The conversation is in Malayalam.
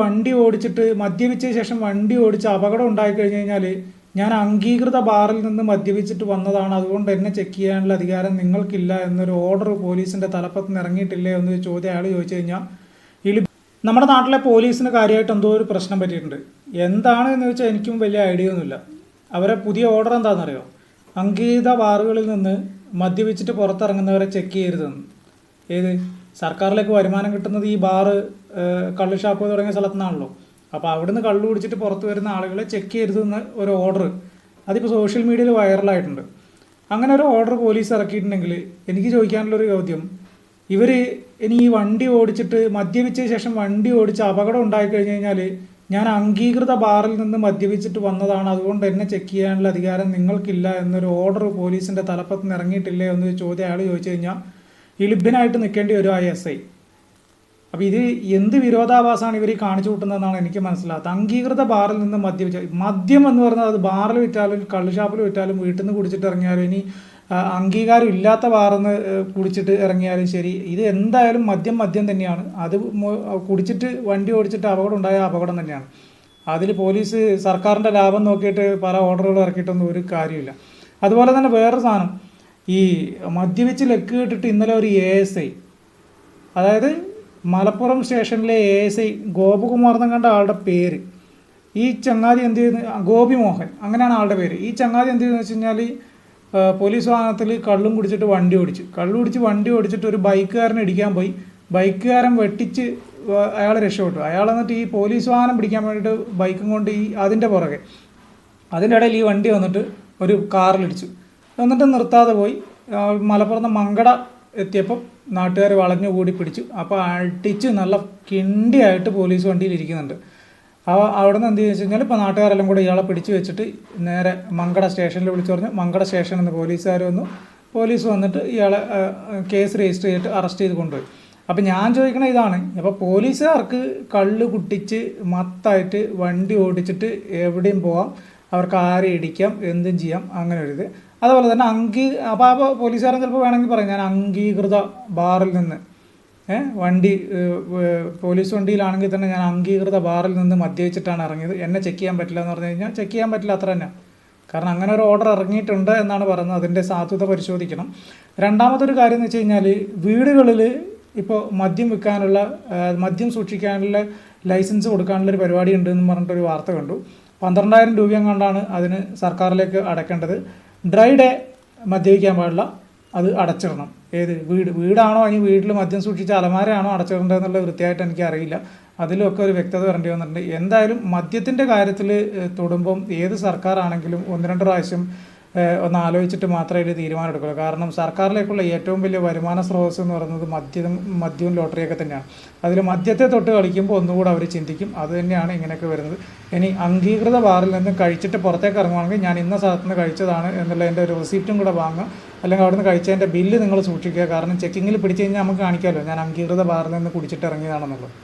വണ്ടി ഓടിച്ചിട്ട് മദ്യപിച്ച ശേഷം വണ്ടി ഓടിച്ച് അപകടം ഉണ്ടായി കഴിഞ്ഞു കഴിഞ്ഞാൽ ഞാൻ അംഗീകൃത ബാറിൽ നിന്ന് മദ്യപിച്ചിട്ട് വന്നതാണ്. അതുകൊണ്ട് എന്നെ ചെക്ക് ചെയ്യാനുള്ള അധികാരം നിങ്ങൾക്കില്ല എന്നൊരു ഓർഡർ പോലീസിന്റെ തലപ്പത്ത് നിന്ന് ഇറങ്ങിയിട്ടില്ലേ എന്ന് ചോദ്യം അയാൾ ചോദിച്ചു കഴിഞ്ഞാൽ ഇളി നമ്മുടെ നാട്ടിലെ പോലീസിന് കാര്യമായിട്ട് എന്തോ ഒരു പ്രശ്നം പറ്റിയിട്ടുണ്ട്. എന്താണ് എന്ന് വെച്ചാൽ എനിക്കും വലിയ ഐഡിയ ഒന്നുമില്ല. അവരെ പുതിയ ഓർഡർ എന്താണെന്നറിയോ? അംഗീകൃത ബാറുകളിൽ നിന്ന് മദ്യപിച്ചിട്ട് പുറത്തിറങ്ങുന്നവരെ ചെക്ക് ചെയ്യരുതെന്ന്. ഏത്? സർക്കാരിലേക്ക് വരുമാനം കിട്ടുന്നത് ഈ ബാറ് കള്ള് ഷാപ്പ് തുടങ്ങിയ സ്ഥലത്തു നിന്നാണല്ലോ അപ്പോൾ അവിടുന്ന് കള്ളു കുടിച്ചിട്ട് പുറത്ത് വരുന്ന ആളുകളെ ചെക്ക് ചെയ്യരുതെന്ന് ഒരു ഓർഡർ അതിപ്പോൾ സോഷ്യൽ മീഡിയയിൽ വൈറലായിട്ടുണ്ട്. അങ്ങനെ ഒരു ഓർഡർ പോലീസ് ഇറക്കിയിട്ടുണ്ടെങ്കിൽ എനിക്ക് ചോദിക്കാനുള്ളൊരു ചോദ്യം. ഇവർ ഇനി ഈ വണ്ടി ഓടിച്ചിട്ട് മദ്യപിച്ച ശേഷം വണ്ടി ഓടിച്ച് അപകടം ഉണ്ടായി കഴിഞ്ഞു കഴിഞ്ഞാൽ ഞാൻ അംഗീകൃത ബാറിൽ നിന്ന് മദ്യപിച്ചിട്ട് വന്നതാണ്. അതുകൊണ്ട് എന്നെ ചെക്ക് ചെയ്യാനുള്ള അധികാരം നിങ്ങൾക്കില്ല എന്നൊരു ഓർഡർ പോലീസിന്റെ തലപ്പത്ത് നിന്ന് ഇറങ്ങിയിട്ടില്ലേ എന്നൊരു ചോദ്യം അയാൾ ചോദിച്ചു കഴിഞ്ഞാൽ ഇളിബിനായിട്ട് നിൽക്കേണ്ടി വരും ആ എസ് ഐ അപ്പോൾ ഇത് എന്ത് വിരോധാഭാസമാണ് ഇവർ കാണിച്ചു കൂട്ടുന്നതെന്നാണ് എനിക്ക് മനസ്സിലാകാത്തത്. അംഗീകൃത ബാറിൽ നിന്ന് മദ്യം മദ്യം എന്ന് പറഞ്ഞാൽ അത് ബാറിൽ വിറ്റാലും കള്ളുഷാപ്പിൽ വിറ്റാലും വീട്ടിൽ നിന്ന് കുടിച്ചിട്ട് ഇറങ്ങിയാലും ഇനി അംഗീകാരം ഇല്ലാത്ത ബാറിൽ നിന്ന് കുടിച്ചിട്ട് ഇറങ്ങിയാലും ശരി. ഇത് എന്തായാലും മദ്യം മദ്യം തന്നെയാണ്. അത് കുടിച്ചിട്ട് വണ്ടി ഓടിച്ചിട്ട് അപകടം ഉണ്ടായ അപകടം തന്നെയാണ്. അതിൽ പോലീസ് സർക്കാരിന്റെ ലാഭം നോക്കിയിട്ട് പല ഓർഡറുകൾ ഇറക്കിയിട്ടൊന്നും ഒരു കാര്യമില്ല. അതുപോലെ തന്നെ വേറൊരു സാധനം. ഈ മദ്യപിച്ച് ലക്ക് കേട്ടിട്ട് ഇന്നലെ ഒരു എ എസ് ഐ അതായത് മലപ്പുറം സ്റ്റേഷനിലെ എ എസ് ഐ ഗോപകുമാർ എന്ന് കണ്ട ആളുടെ പേര്. ഈ ചങ്ങാതി എന്ത് ചെയ്യുന്നു? ഗോപി മോഹൻ അങ്ങനെയാണ് ആളുടെ പേര്. ഈ ചങ്ങാതി എന്ത് ചെയ്യുന്നു വെച്ച് കഴിഞ്ഞാൽ പോലീസ് വാഹനത്തിൽ കള്ളും കുടിച്ചിട്ട് വണ്ടി ഓടിച്ചു. കള്ളു കുടിച്ച് വണ്ടി ഓടിച്ചിട്ട് ഒരു ബൈക്കുകാരനെ ഇടിക്കാൻ പോയി. ബൈക്കുകാരൻ വെട്ടിച്ച് അയാൾ രക്ഷപ്പെട്ടു. അയാൾ എന്നിട്ട് ഈ പോലീസ് വാഹനം പിടിക്കാൻ വേണ്ടിയിട്ട് ബൈക്കും കൊണ്ട് ഈ അതിന്റെ പുറകെ അതിന്റെ ഇടയിൽ ഈ വണ്ടി വന്നിട്ട് ഒരു കാറിലിടിച്ചു. എന്നിട്ട് നിർത്താതെ പോയി. മലപ്പുറത്ത് മങ്കട എത്തിയപ്പം നാട്ടുകാർ വളഞ്ഞു കൂടി പിടിച്ചു. അപ്പോൾ അടിച്ച് നല്ല കിണ്ടിയായിട്ട് പോലീസ് വണ്ടിയിൽ ഇരിക്കുന്നുണ്ട്. അപ്പോൾ അവിടെ നിന്ന് എന്ത് വെച്ച് കഴിഞ്ഞാൽ ഇപ്പോൾ നാട്ടുകാരെല്ലാം കൂടെ ഇയാളെ പിടിച്ചു വെച്ചിട്ട് നേരെ മങ്കട സ്റ്റേഷനിൽ വിളിച്ചു പറഞ്ഞു മങ്കട സ്റ്റേഷനിൽ നിന്ന് പോലീസുകാർ വന്നു. പോലീസ് വന്നിട്ട് ഇയാളെ കേസ് രജിസ്റ്റർ ചെയ്തിട്ട് അറസ്റ്റ് ചെയ്ത് കൊണ്ടുപോയി. അപ്പം ഞാൻ ചോദിക്കണ ഇതാണ് അപ്പോൾ പോലീസുകാർക്ക് കള്ള് കുട്ടിച്ച് മത്തായിട്ട് വണ്ടി ഓടിച്ചിട്ട് എവിടെയും പോവാം. അവർക്ക് ആരെ ഇടിക്കാം എന്തും ചെയ്യാം അങ്ങനെ ഒരു ഇത്. അതുപോലെ തന്നെ അംഗീ അപ്പോൾ അപ്പോൾ പോലീസുകാരൻ ചിലപ്പോൾ വേണമെങ്കിൽ പറയും ഞാൻ അംഗീകൃത ബാറിൽ നിന്ന്. വണ്ടി പോലീസ് വണ്ടിയിലാണെങ്കിൽ തന്നെ ഞാൻ അംഗീകൃത ബാറിൽ നിന്ന് മദ്യപിച്ചിട്ടാണ് ഇറങ്ങിയത്. എന്നെ ചെക്ക് ചെയ്യാൻ പറ്റില്ല എന്ന് പറഞ്ഞു കഴിഞ്ഞാൽ ചെക്ക് ചെയ്യാൻ പറ്റില്ല അത്ര തന്നെ. കാരണം അങ്ങനെ ഒരു ഓർഡർ ഇറങ്ങിയിട്ടുണ്ട് എന്നാണ് പറയുന്നത്. അതിന്റെ സാധുത പരിശോധിക്കണം. രണ്ടാമതൊരു കാര്യം എന്ന് വെച്ച് കഴിഞ്ഞാൽ വീടുകളിൽ ഇപ്പോൾ മദ്യം വിൽക്കാനുള്ള മദ്യം സൂക്ഷിക്കാനുള്ള ലൈസൻസ് കൊടുക്കാനുള്ള ഒരു പരിപാടി ഉണ്ട് എന്ന് പറഞ്ഞിട്ടൊരു വാർത്ത കണ്ടു. പന്ത്രണ്ടായിരം രൂപയും കണ്ടാണ് അതിന് സർക്കാരിലേക്ക് അടയ്ക്കേണ്ടത് ഡ്രൈ ഡേ മദ്യപിക്കാൻ പാടില്ല. അത് അടച്ചിടണം. ഏത് വീട് വീടാണോ അല്ലെങ്കിൽ വീട്ടിൽ മദ്യം സൂക്ഷിച്ച അലമാരയാണോ അടച്ചിടേണ്ടതെന്നുള്ള വൃത്തിയായിട്ട് എനിക്ക് അറിയില്ല അതിലൊക്കെ ഒരു വ്യക്തത വരേണ്ടി വന്നിട്ടുണ്ട്. എന്തായാലും മദ്യത്തിന്റെ കാര്യത്തിൽ തൊടുമ്പം ഏത് സർക്കാരാണെങ്കിലും ഒന്ന് രണ്ട് പ്രാവശ്യം ഒന്ന് ആലോചിച്ചിട്ട് മാത്രമേ ഒരു തീരുമാനം എടുക്കുള്ളൂ. കാരണം സർക്കാരിലേക്കുള്ള ഏറ്റവും വലിയ വരുമാന സ്രോതസ് എന്ന് പറയുന്നത് മദ്യം മദ്യവും ലോട്ടറിയൊക്കെ തന്നെയാണ്. അതിൽ മദ്യത്തെ തൊട്ട് കളിക്കുമ്പോൾ ഒന്നുകൂടെ അവർ ചിന്തിക്കും. അത് തന്നെയാണ് ഇങ്ങനെയൊക്കെ വരുന്നത്. ഇനി അംഗീകൃത ബാറിൽ നിന്ന് കഴിച്ചിട്ട് പുറത്തേക്ക് ഇറങ്ങുവാണെങ്കിൽ ഞാൻ ഇന്ന സ്ഥലത്ത് നിന്ന് കഴിച്ചതാണ് എന്നുള്ളതിന്റെ ഒരു റെസിപ്റ്റും കൂടെ വാങ്ങുക. അല്ലെങ്കിൽ അവിടുന്ന് കഴിച്ചതിന്റെ ബില്ല് നിങ്ങൾ സൂക്ഷിക്കുക. കാരണം ചെക്കിങ്ങിൽ പിടിച്ചു കഴിഞ്ഞാൽ നമുക്ക് കാണിക്കാമല്ലോ. ഞാൻ അംഗീകൃത ബാറിൽ നിന്ന് കുടിച്ചിട്ട് ഇറങ്ങിയതാണെന്നുള്ളത്.